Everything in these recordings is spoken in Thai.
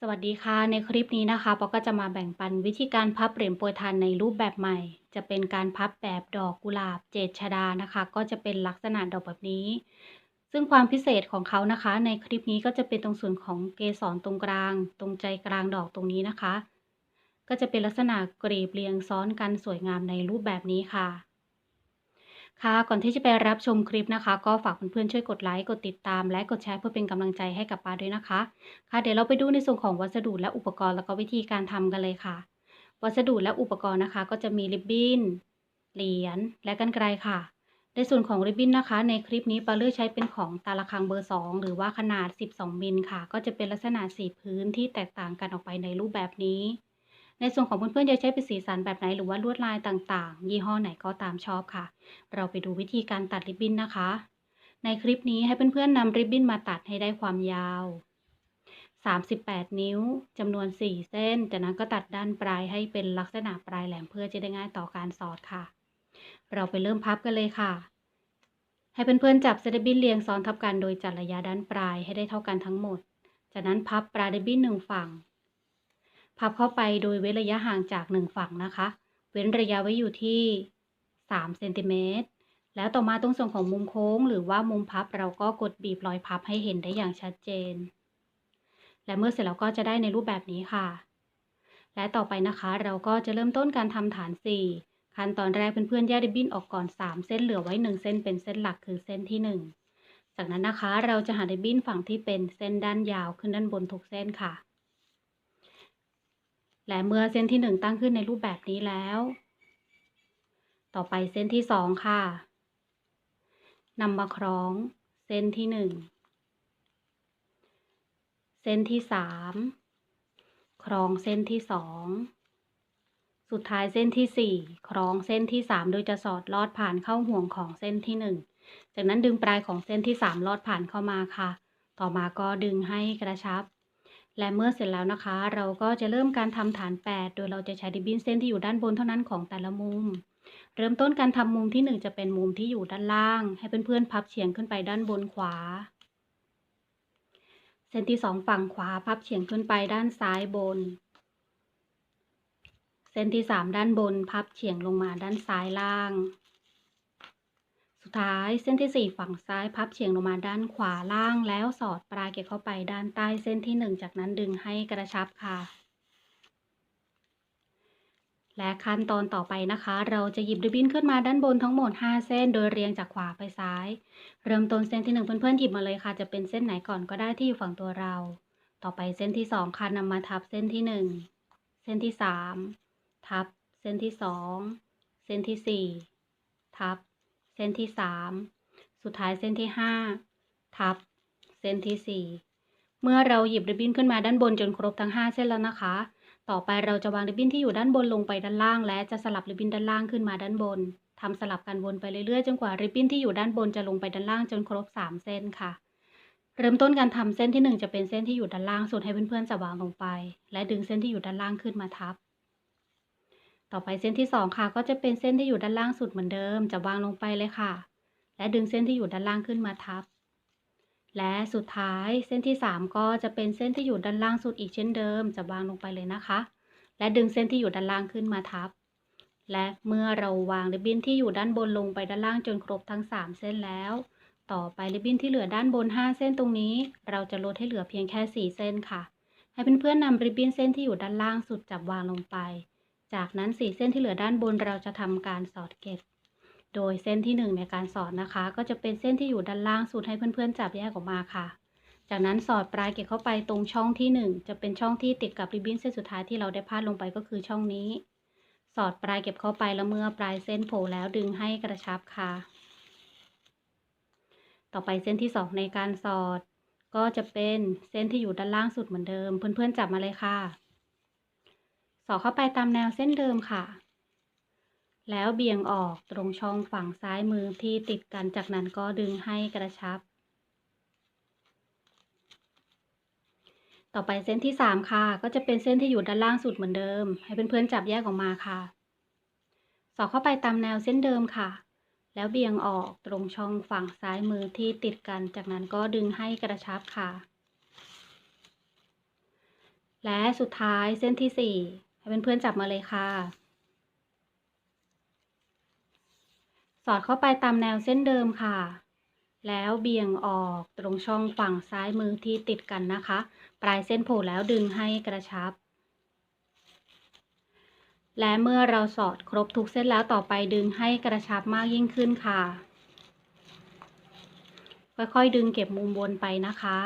สวัสดีค่ะ ในคลิปนี้นะคะปอก็จะมาแบ่งปันวิธีการพับเหรียญโปรยทานในรูปแบบใหม่ จะเป็นการพับแบบดอกกุหลาบเจษฎานะคะ ก็จะเป็นลักษณะดอกแบบนี้ ซึ่งความพิเศษของเขานะคะ ในคลิปนี้ก็จะเป็นตรงส่วนของเกสรตรงกลาง ตรงใจกลางดอกตรงนี้นะคะ ก็จะเป็นลักษณะกรีบเรียงซ้อนกันสวยงามในรูปแบบนี้ค่ะ ค่ะ ก่อนที่จะไปรับชมคลิปนะคะ ก็ฝากเพื่อนๆช่วยกดไลค์กดติดตาม และกดแชร์เพื่อเป็นกำลังใจให้กับปาด้วยนะคะ ค่ะ เดี๋ยวเราไปดูในส่วนของวัสดุและอุปกรณ์แล้วก็วิธีการทำกันเลยค่ะ วัสดุและอุปกรณ์นะคะ ก็จะมีริบบิ้นเหรียญและกรรไกรค่ะ ในส่วนของริบบิ้นนะคะ ในคลิปนี้ปาเลือกใช้เป็นของตาละคังเบอร์ 2 หรือว่าขนาด 12 มิลค่ะ ก็จะเป็นลักษณะสีพื้นที่แตกต่างกันออกไปในรูปแบบนี้ ในส่วนของเพื่อนๆจะใช้เป็นสีสันแบบไหนหรือว่าลวดลายต่างๆ ยี่ห้อไหนก็ตามชอบค่ะ เราไปดูวิธีการตัดริบบิ้นนะคะ ในคลิปนี้ให้เพื่อนๆนำริบบิ้นมาตัดให้ได้ความยาว 38 นิ้วจำนวน 4 เส้น จากนั้นก็ตัดด้านปลายให้เป็นลักษณะปลายแหลมเพื่อจะได้ง่ายต่อการสอดค่ะ เราไปเริ่มพับกันเลยค่ะให้เพื่อนๆจับเส้นริบบิ้นเรียงซ้อนทับกันโดยจัดระยะด้านปลายให้ได้เท่ากันทั้งหมด จากนั้นพับปลายริบบิ้นหนึ่งฝั่ง พับเข้าไปโดยเว้นระยะห่างจากหนึ่งฝั่งนะคะ เว้นระยะไว้อยู่ที่3เซนติเมตรแล้วต่อมาตรงส่วนของมุมโค้ง หรือว่ามุมพับเราก็กดบีบรอยพับให้เห็นได้อย่างชัดเจน และเมื่อเสร็จแล้วก็จะได้ในรูปแบบนี้ค่ะ และต่อไปนะคะเราก็จะเริ่มต้นการทำฐาน 4 ขั้นตอนแรกเพื่อนๆแยกริบบิ้นออกก่อน 3 เส้นเหลือไว้ 1 เส้นเป็นเส้นหลักคือเส้นที่ 1 จากนั้นนะคะเราจะหาริบบิ้นฝั่งที่เป็นเส้นด้านยาวขึ้นด้านบนทุกเส้นค่ะ และเมื่อเส้นที่ 1 ตั้งขึ้นในรูปแบบนี้แล้ว ต่อไปเส้นที่ 2 ค่ะนำมาคล้องเส้นที่ 1 เส้นที่ 3 คล้องเส้นที่ 2 สุดท้ายเส้นที่ 4 คล้องเส้นที่ 3 โดยจะสอดลอดผ่านเข้าห่วงของเส้นที่ 1 จากนั้นดึงปลายของเส้นที่ 3 ลอดผ่านเข้ามาค่ะ ต่อมาก็ดึงให้กระชับ และเมื่อเสร็จแล้วนะคะ เราก็จะเริ่มการทำฐาน 8 โดยเราจะใช้ริบบิ้นเส้นที่อยู่ด้านบนเท่านั้นของแต่ละมุม เริ่มต้นการทำมุมที่ 1 จะเป็นมุมที่อยู่ด้านล่าง ให้เพื่อนๆพับเฉียงขึ้นไปด้านบนขวา เส้นที่ 2 ฝั่งขวาพับเฉียงขึ้นไปด้านซ้ายบน เส้นที่ 3 ด้านบน พับเฉียงลงมาด้านซ้ายล่าง สุดท้ายเส้นที่ 4 ฝั่งซ้ายพับเฉียงลงมาด้านขวาล่างแล้วสอดปลายเก็บเข้าไปด้านใต้เส้นที่ 1 จากนั้นดึงให้กระชับค่ะ และขั้นตอนต่อไปนะคะ เราจะหยิบริบบิ้นขึ้นมาด้านบนทั้งหมด 5 เส้นโดยเรียงจากขวาไปซ้าย เริ่มต้นเส้นที่ 1 เพื่อนๆหยิบมาเลยค่ะ จะเป็นเส้นไหนก่อนก็ได้ที่อยู่ฝั่งตัวเรา ต่อไปเส้นที่ 2 ค่ะนำมาทับเส้นที่ 1 เส้นที่ 3 ทับเส้นที่ 2 เส้นที่ 4 ทับ เส้นที่3สุดท้ายเส้นที่5ทับ เส้นที่4เมื่อเราหยิบริบบิ้นขึ้นมาด้านบนจนครบทั้ง5เส้นแล้วนะคะ ต่อไปเราจะวางริบบิ้นที่อยู่ด้านบนลงไปด้านล่าง และจะสลับริบบิ้นด้านล่างขึ้นมาด้านบนทำสลับกันวนไปเรื่อยๆจนกว่าริบบิ้นที่อยู่ด้านบนจะลงไปด้านล่างจนครบ3เส้นค่ะเริ่มต้นการทำเส้นที่ 1 จะเป็นเส้นที่อยู่ด้านล่างสุดให้เพื่อนๆจะวางลงไป และดึงเส้นที่อยู่ด้านล่างขึ้นมาทับ ต่อไปเส้นที่2ค่ะก็จะเป็นเส้นที่อยู่ด้านล่างสุดเหมือนเดิม จะวางลงไปเลยค่ะ และดึงเส้นที่อยู่ด้านล่างขึ้นมาทับ และสุดท้ายเส้นที่ 3 ก็จะเป็นเส้นที่อยู่ด้านล่างสุดอีกเช่นเดิม จะวางลงไปเลยนะคะ และดึงเส้นที่อยู่ด้านล่างขึ้นมาทับ และเมื่อเราวางริบบิ้นที่อยู่ด้านบนลงไปด้านล่างจนครบทั้ง 3 เส้นแล้ว ต่อไปริบบิ้นที่เหลือด้านบน 5 เส้นตรงนี้ เราจะลดให้เหลือเพียงแค่ 4 เส้นค่ะ ให้เพื่อนๆนำริบบิ้นเส้นที่อยู่ด้านล่างสุดจับวางลงไป จากนั้น4เส้นที่เหลือด้านบนเราจะทำการสอดเก็บ โดยเส้นที่ 1 ในการสอดนะคะ ก็จะเป็นเส้นที่อยู่ด้านล่างสุดให้เพื่อนๆ จับแยกออกมาค่ะ จากนั้นสอดปลายเก็บเข้าไปตรงช่องที่ 1 จะเป็นช่องที่ติดกับริบบิ้นเส้นสุดท้ายที่เราได้พาดลงไปก็คือช่องนี้ สอดปลายเก็บเข้าไปแล้วเมื่อปลายเส้นโผล่แล้วดึงให้กระชับค่ะ ต่อไปเส้นที่ 2 ในการสอด ก็จะเป็นเส้นที่อยู่ด้านล่างสุดเหมือนเดิม เพื่อนๆจับมาเลยค่ะ สอดเข้าไปตามแนวเส้นเดิมค่ะ แล้วเบี่ยงออกตรงช่องฝั่งซ้ายมือที่ติดกันจากนั้นก็ดึงให้กระชับ ต่อไปเส้นที่ 3 ค่ะ ก็จะเป็นเส้นที่อยู่ด้านล่างสุดเหมือนเดิม ให้เพื่อนๆจับแยกออกมาค่ะ สอดเข้าไปตามแนวเส้นเดิมค่ะ แล้วเบี่ยงออกตรงช่องฝั่งซ้ายมือที่ติดกัน จากนั้นก็ดึงให้กระชับค่ะและสุดท้ายเส้นที่ 4 ให้เพื่อนๆจับมาเลยค่ะ สอดเข้าไปตามแนวเส้นเดิมค่ะ แล้วเบี่ยงออกตรงช่องฝั่งซ้ายมือที่ติดกันนะคะ ปลายเส้นโผล่แล้วดึงให้กระชับ และเมื่อเราสอดครบทุกเส้นแล้วต่อไปดึงให้กระชับมากยิ่งขึ้นค่ะ ค่อยๆดึงเก็บมุมบนไปนะคะ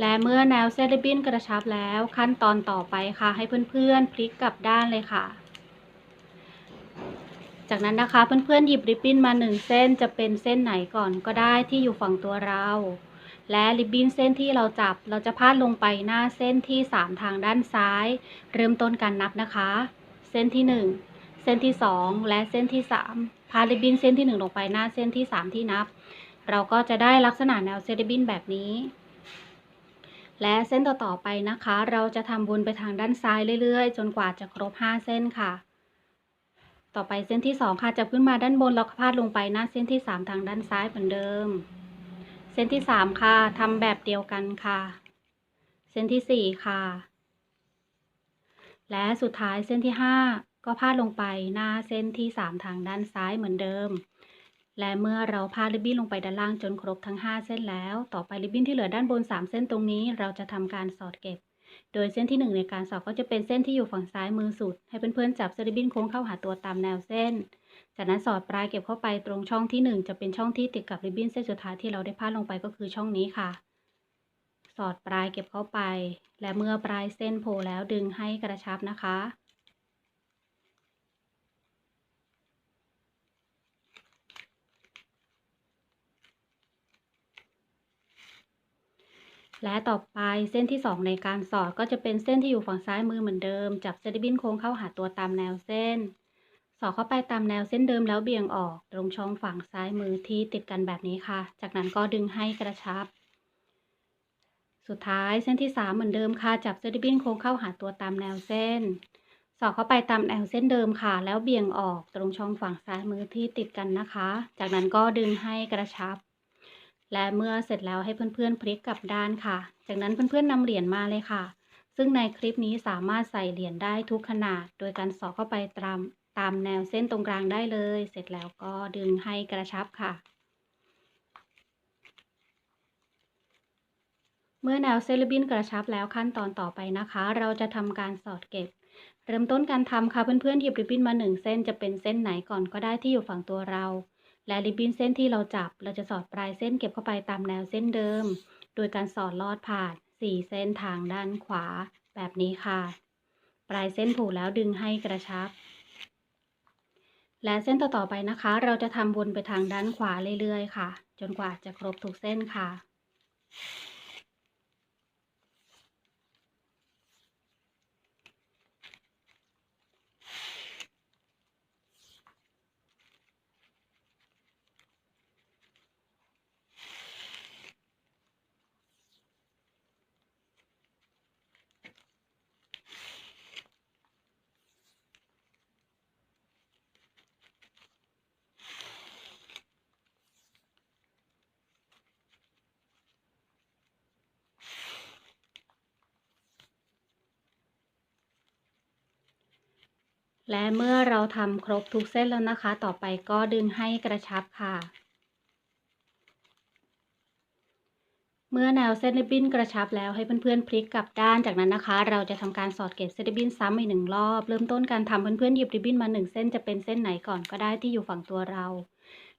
และเมื่อแนวเส้นริบบิ้นกระชับแล้วขั้นตอนต่อไปค่ะ ให้เพื่อนๆพลิกกลับด้านเลยค่ะ จากนั้นนะคะเพื่อนๆหยิบริบบิ้นมาหนึ่งเส้นจะเป็นเส้นไหนก่อนก็ได้ที่อยู่ฝั่งตัวเรา และริบบิ้นเส้นที่เราจับเราจะพาดลงไปหน้าเส้นที่ 3 ทางด้านซ้าย เริ่มต้นการนับนะคะ เส้นที่ 1 เส้นที่ 2 และเส้นที่ 3 พาดริบบิ้นเส้นที่ 1 ลงไปหน้าเส้นที่ 3 ที่นับ เราก็จะได้ลักษณะแนวเส้นริบบิ้นแบบนี้ และเส้นต่อๆไปนะคะ เราจะทำวนไปทางด้านซ้ายเรื่อยๆ จนกว่าจะครบ 5 เส้นค่ะ ต่อไปเส้นที่ 2 ค่ะจะขึ้นมาด้านบนแล้วก็พาดลงไปหน้าเส้นที่ 3 ทางด้านซ้ายเหมือนเดิม เส้นที่ 3 ค่ะทำแบบเดียวกันค่ะ เส้นที่ 4 ค่ะ และสุดท้ายเส้นที่ 5 ก็พาดลงไปหน้าเส้นที่ 3 ทางด้านซ้ายเหมือนเดิม และเมื่อเราพาดริบบิ้นลงไปด้านล่างจนครบทั้ง 5 เส้นแล้ว ต่อไปริบบิ้นที่เหลือด้านบน 3 เส้นตรงนี้ เราจะทำการสอดเก็บ โดยเส้นที่ 1 ในการสอดก็จะเป็นเส้นที่อยู่ฝั่งซ้ายมือสุด ให้เพื่อนๆจับเส้นริบบิ้นโค้งเข้าหาตัวตามแนวเส้น จากนั้นสอดปลายเก็บเข้าไปตรงช่องที่ 1 จะเป็นช่องที่ติดกับริบบิ้นเส้นสุดท้ายที่เราได้พาดลงไปก็คือช่องนี้ค่ะ สอดปลายเก็บเข้าไป และเมื่อปลายเส้นโผล่แล้วดึงให้กระชับนะคะ และต่อไปเส้นที่ 2 ในการสอดก็จะเป็นเส้นที่อยู่ฝั่งซ้ายมือเหมือนเดิม จับเส้นริบบิ้นโค้งเข้าหาตัวตามแนวเส้น สอดเข้าไปตามแนวเส้นเดิมแล้วเบี่ยงออกตรงช่องฝั่งซ้ายมือที่ติดกันแบบนี้ค่ะ จากนั้นก็ดึงให้กระชับ สุดท้ายเส้นที่ 3 เหมือนเดิมค่ะ จับเส้นริบบิ้นโค้งเข้าหาตัวตามแนวเส้น สอดเข้าไปตามแนวเส้นเดิมค่ะ แล้วเบี่ยงออกตรงช่องฝั่งซ้ายมือที่ติดกันนะคะ จากนั้นก็ดึงให้กระชับ และเมื่อเสร็จแล้วให้เพื่อนๆพลิกกลับด้านค่ะ จากนั้นเพื่อนๆนำเหรียญมาเลยค่ะ ซึ่งในคลิปนี้สามารถใส่เหรียญได้ทุกขนาด โดยการสอดเข้าไปตามตามแนวเส้นตรงกลางได้เลย เสร็จแล้วก็ดึงให้กระชับค่ะ เมื่อแนวเซลบินกระชับแล้วขั้นตอนต่อไปนะคะ เราจะทำการสอดเก็บ เริ่มต้นการทำค่ะเพื่อนๆหยิบริบบิ้นมาหนึ่งเส้นจะเป็นเส้นไหนก่อนก็ได้ที่อยู่ฝั่งตัวเรา และริบบิ้นเส้นที่เราจับ เราจะสอดปลายเส้นเก็บเข้าไปตามแนวเส้นเดิม โดยการสอดลอดผ่าน4เส้นทางด้านขวาแบบนี้ค่ะ ปลายเส้นผูกแล้วดึงให้กระชับ และเส้นต่อๆไปนะคะ เราจะทำวนไปทางด้านขวาเรื่อยๆ ค่ะ จนกว่าจะครบทุกเส้นค่ะ และเมื่อเราทำครบทุกเส้นแล้วนะคะ ต่อไปก็ดึงให้กระชับค่ะ เมื่อแนวเส้นริบบิ้นกระชับแล้วให้เพื่อนๆพลิกกลับด้านจากนั้นนะคะ เราจะทำการสอดเก็บเส้นริบบิ้นซ้ำอีกหนึ่งรอบ เริ่มต้นการทำเพื่อนๆหยิบริบบิ้นมาหนึ่งเส้นจะเป็นเส้นไหนก่อนก็ได้ที่อยู่ฝั่งตัวเรา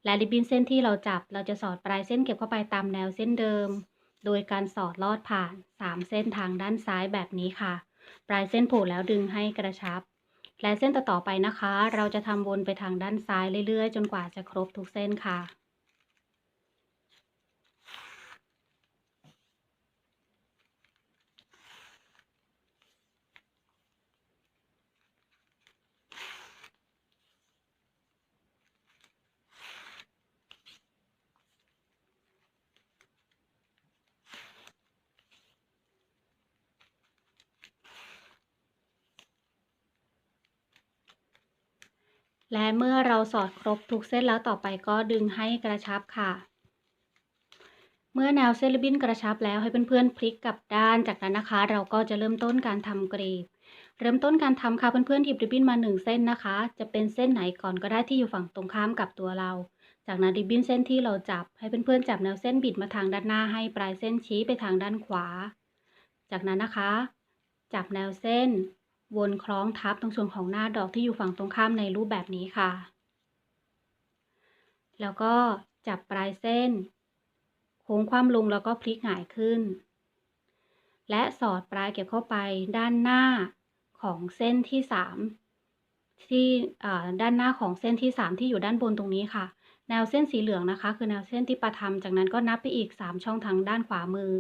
และริบบิ้นเส้นที่เราจับ เราจะสอดปลายเส้นเก็บเข้าไปตามแนวเส้นเดิม โดยการสอดลอดผ่าน 3 เส้นทางด้านซ้ายแบบนี้ค่ะ ปลายเส้นโผล่แล้วดึงให้กระชับ และเส้นต่อๆไปนะคะ เราจะทำวนไปทางด้านซ้ายเรื่อยๆ จนกว่าจะครบทุกเส้นค่ะ และเมื่อเราสอดครบทุกเส้นแล้วต่อไปก็ดึงให้กระชับค่ะ เมื่อแนวเส้นริบบิ้นกระชับแล้วให้เพื่อนๆพลิกกลับด้านจากนั้นนะคะ เราก็จะเริ่มต้นการทำกรีบ เริ่มต้นการทำค่ะเพื่อนๆหยิบริบบิ้นมา1เส้นนะคะ จะเป็นเส้นไหนก่อนก็ได้ที่อยู่ฝั่งตรงข้ามกับตัวเรา จากนั้นริบบิ้นเส้นที่เราจับ ให้เพื่อนๆจับแนวเส้นบิดมาทางด้านหน้าให้ปลายเส้นชี้ไปทางด้านขวา จากนั้นนะคะ จับแนวเส้น วนคล้องทับตรงส่วนของหน้าดอกที่อยู่ฝั่งตรงข้ามในรูปแบบนี้ค่ะ แล้วก็จับปลายเส้น โค้งความลงแล้วก็พลิกหงายขึ้น และสอดปลายเก็บเข้าไปด้านหน้าของเส้นที่สามที่ด้านหน้าของเส้นที่สามที่อยู่ด้านบนตรงนี้ค่ะ แนวเส้นสีเหลืองนะคะ คือแนวเส้นที่ประทำจากนั้นก็นับไปอีก 3 ช่องทางด้านขวามือ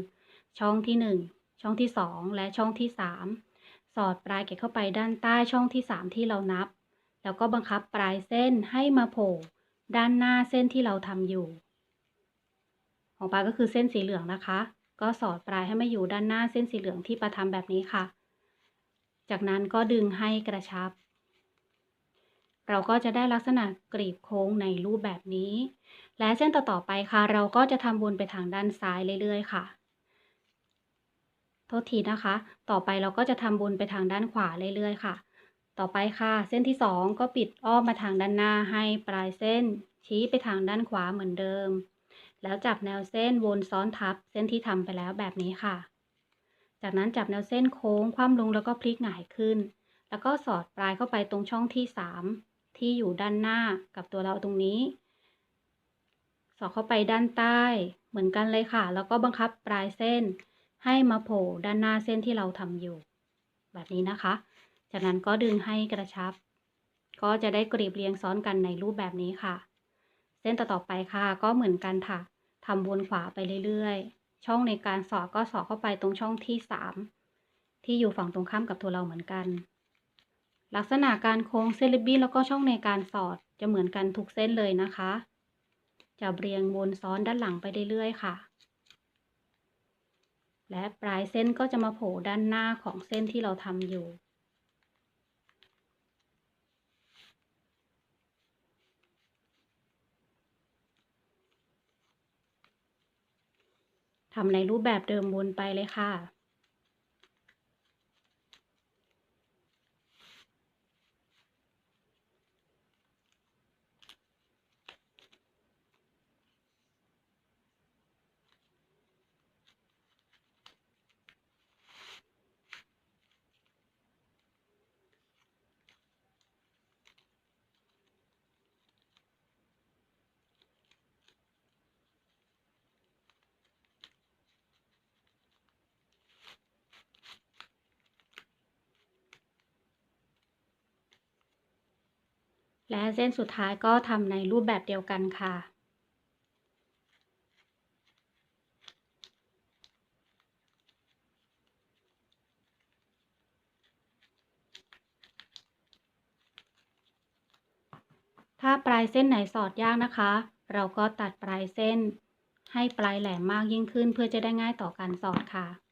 ช่องที่ 1 ช่องที่ 2 และช่องที่ 3 สอดปลายเก็บเข้าไปด้านใต้ช่องที่ 3 ที่เรานับ แล้วก็บังคับปลายเส้นให้มาโผล่ด้านหน้าเส้นที่เราทำอยู่ ของปลายก็คือเส้นสีเหลืองนะคะ ก็สอดปลายให้มาอยู่ด้านหน้าเส้นสีเหลืองที่ประทำแบบนี้ค่ะ จากนั้นก็ดึงให้กระชับ เราก็จะได้ลักษณะกรีบโค้งในรูปแบบนี้ และเส้นต่อๆไปค่ะ เราก็จะทำวนไปทางด้านซ้ายเรื่อยๆค่ะ ทษทีนะคะ ต่อไปเราก็จะทำวนไปทางด้านขวาเรื่อยๆค่ะ ต่อไปค่ะ เส้นที่ 2 ก็ปิดอ้อมมาทางด้านหน้าให้ปลายเส้น ชี้ไปทางด้านขวาเหมือนเดิม แล้วจับแนวเส้นวนซ้อนทับเส้นที่ทำไปแล้วแบบนี้ค่ะ จากนั้นจับแนวเส้นโค้งคว่ำลงแล้วก็พลิกหงายขึ้น แล้วก็สอดปลายเข้าไปตรงช่องที่ 3 ที่อยู่ด้านหน้ากับตัวเราตรงนี้ สอดเข้าไปด้านใต้เหมือนกันเลยค่ะ แล้วก็บังคับปลายเส้น ให้มาโผล่ด้านหน้าเส้นที่เราทำอยู่ แบบนี้นะคะ จากนั้นก็ดึงให้กระชับ ก็จะได้กรีบเรียงซ้อนกันในรูปแบบนี้ค่ะ เส้นต่อๆไปค่ะ ก็เหมือนกันค่ะทำวนขวาไปเรื่อยๆ ช่องในการสอดก็สอดเข้าไปตรงช่องที่ 3 ที่อยู่ฝั่งตรงข้ามกับตัวเราเหมือนกัน ลักษณะการโค้งเส้นริบบิ้นแล้วก็ช่องในการสอดจะเหมือนกันทุกเส้นเลยนะคะ จะเรียงวนซ้อนด้านหลังไปเรื่อยๆ ค่ะ และปลายเส้นก็จะมาโผล่ด้านหน้าของเส้นที่เราทำอยู่ ทำในรูปแบบเดิมวนไปเลยค่ะ และเส้นสุดท้ายก็ทำในรูปแบบเดียวกันค่ะ ถ้าปลายเส้นไหนสอดยากนะคะ เราก็ตัดปลายเส้นให้ปลายแหลมมากยิ่งขึ้นเพื่อจะได้ง่ายต่อการสอดค่ะ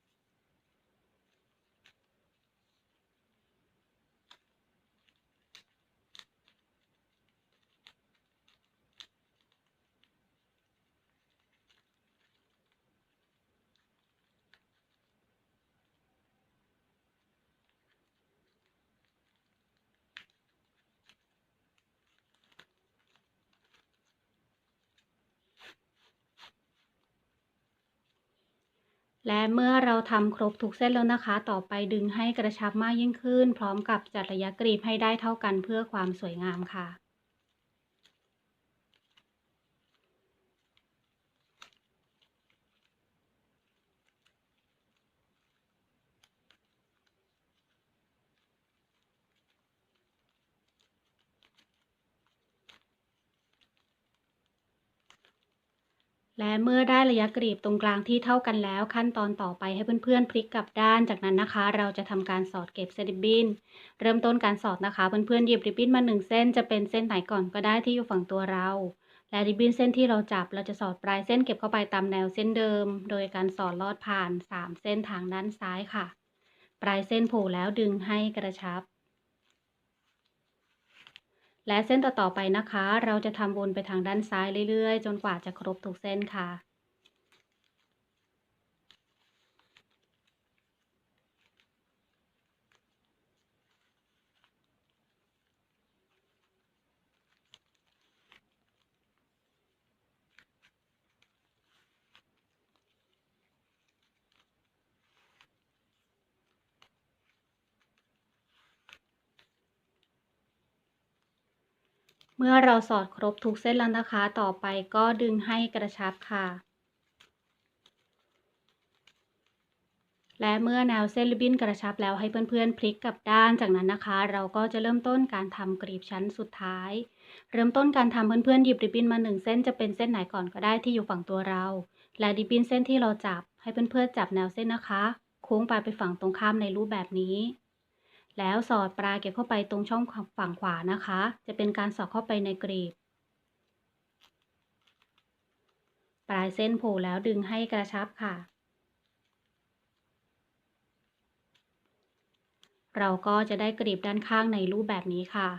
และเมื่อเราทำครบทุกเส้นแล้วนะคะ ต่อไปดึงให้กระชับมากยิ่งขึ้น พร้อมกับจัดระยะกรีบให้ได้เท่ากันเพื่อความสวยงามค่ะ และเมื่อได้ระยะกรีบตรงกลางที่เท่ากันแล้ว ขั้นตอนต่อไปให้เพื่อนๆพลิกกลับด้านจากนั้นนะคะ เราจะทำการสอดเก็บเซริบบินเริ่มต้นการสอดนะคะ เพื่อนๆหยิบริบบิ้นมา 1 เส้นจะเป็นเส้นไหนก่อนก็ได้ที่อยู่ฝั่งตัวเรา และริบบิ้นเส้นที่เราจับ เราจะสอดปลายเส้นเก็บเข้าไปตามแนวเส้นเดิม โดยการสอดลอดผ่าน 3 เส้นทางด้านซ้ายค่ะ ปลายเส้นโผล่แล้วดึงให้กระชับ และเส้นต่อๆไปนะคะ เราจะทำวนไปทางด้านซ้ายเรื่อยๆ จนกว่าจะครบทุกเส้นค่ะ มื่อเราสอดครบทุกเส้นแล้วนะคะ ต่อไปก็ดึงให้กระชับค่ะ และเมื่อแนวเส้นริบบิ้นกระชับแล้วให้เพื่อนๆพลิกกลับด้านจากนั้นนะคะ เราก็จะเริ่มต้นการทำกรีบชั้นสุดท้าย เริ่มต้นการทำเพื่อนๆหยิบริบบิ้นมาหนึ่งเส้นจะเป็นเส้นไหนก่อนก็ได้ที่อยู่ฝั่งตัวเรา และริบบิ้นเส้นที่เราจับให้เพื่อนๆจับแนวเส้นนะคะ โค้งไปไปฝั่งตรงข้ามในรูปแบบนี้ แล้วสอดปลายเก็บเข้าไปตรงช่องฝั่งขวานะคะ จะเป็นการสอดเข้าไปในกรีบ ปลายเส้นโผล่แล้วดึงให้กระชับค่ะ เราก็จะได้กรีบด้านข้างในรูปแบบนี้ค่ะ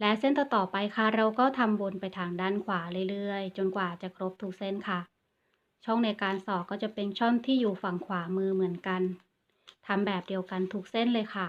และเส้นต่อๆไปค่ะ เราก็ทำวนไปทางด้านขวาเรื่อยๆ จนกว่าจะครบทุกเส้นค่ะ ช่องในการสอดก็จะเป็นช่องที่อยู่ฝั่งขวามือเหมือนกันทำแบบเดียวกันทุกเส้นเลยค่ะ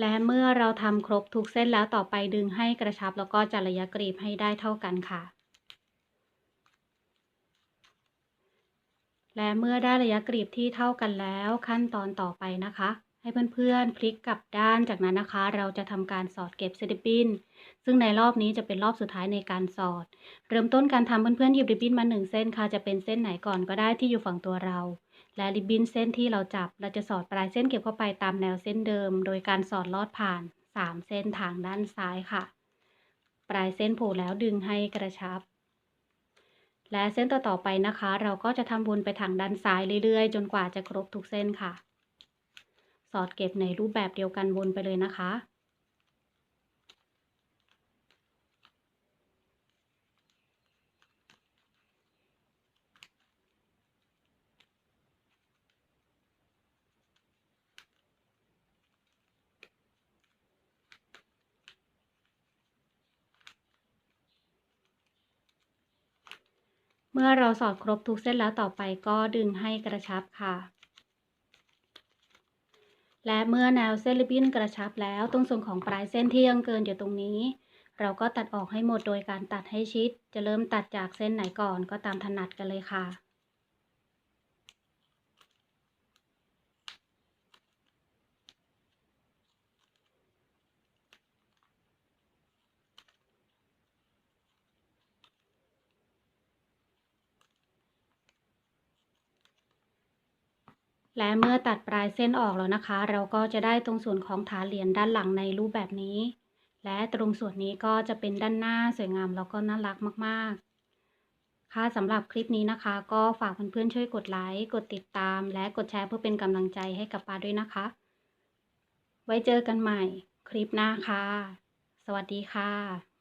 และเมื่อเราทำครบทุกเส้นแล้วต่อไปดึงให้กระชับแล้วก็จัดระยะกรีบให้ได้เท่ากันค่ะ และเมื่อได้ระยะกรีบที่เท่ากันแล้วขั้นตอนต่อไปนะคะ ให้เพื่อนๆพลิกกลับด้านจากนั้นนะคะ เราจะทำการสอดเก็บเซติปินซึ่งในรอบนี้จะเป็นรอบสุดท้ายในการสอด เริ่มต้นการทำเพื่อนๆหยิบริบบิ้นมาหนึ่งเส้นค่ะจะเป็นเส้นไหนก่อนก็ได้ที่อยู่ฝั่งตัวเรา และริบบิ้นเส้นที่เราจับ เราจะสอดปลายเส้นเก็บเข้าไปตามแนวเส้นเดิม โดยการสอดลอดผ่าน 3 เส้นทางด้านซ้ายค่ะ ปลายเส้นโผล่แล้วดึงให้กระชับ และเส้นต่อๆไปนะคะ เราก็จะทำวนไปทางด้านซ้ายเรื่อยๆ จนกว่าจะครบทุกเส้นค่ะ สอดเก็บในรูปแบบเดียวกันวนไปเลยนะคะ เมื่อเราสอดครบทุกเส้นแล้วต่อไปก็ดึงให้กระชับค่ะ และเมื่อแนวเส้นริบบิ้นกระชับแล้วตรงส่วนของปลายเส้นที่ยังเกินอยู่ตรงนี้ เราก็ตัดออกให้หมดโดยการตัดให้ชิด จะเริ่มตัดจากเส้นไหนก่อนก็ตามถนัดกันเลยค่ะ และเมื่อตัดปลายเส้นออกแล้วนะคะ เราก็จะได้ตรงส่วนของฐานเหรียญด้านหลังในรูปแบบนี้ และตรงส่วนนี้ก็จะเป็นด้านหน้าสวยงามแล้วก็น่ารักมากๆ ค่ะสำหรับคลิปนี้นะคะ ก็ฝากเพื่อนๆช่วยกดไลค์กดติดตาม และกดแชร์เพื่อเป็นกำลังใจให้กับปาด้วยนะคะ ไว้เจอกันใหม่คลิปหน้าค่ะ สวัสดีค่ะ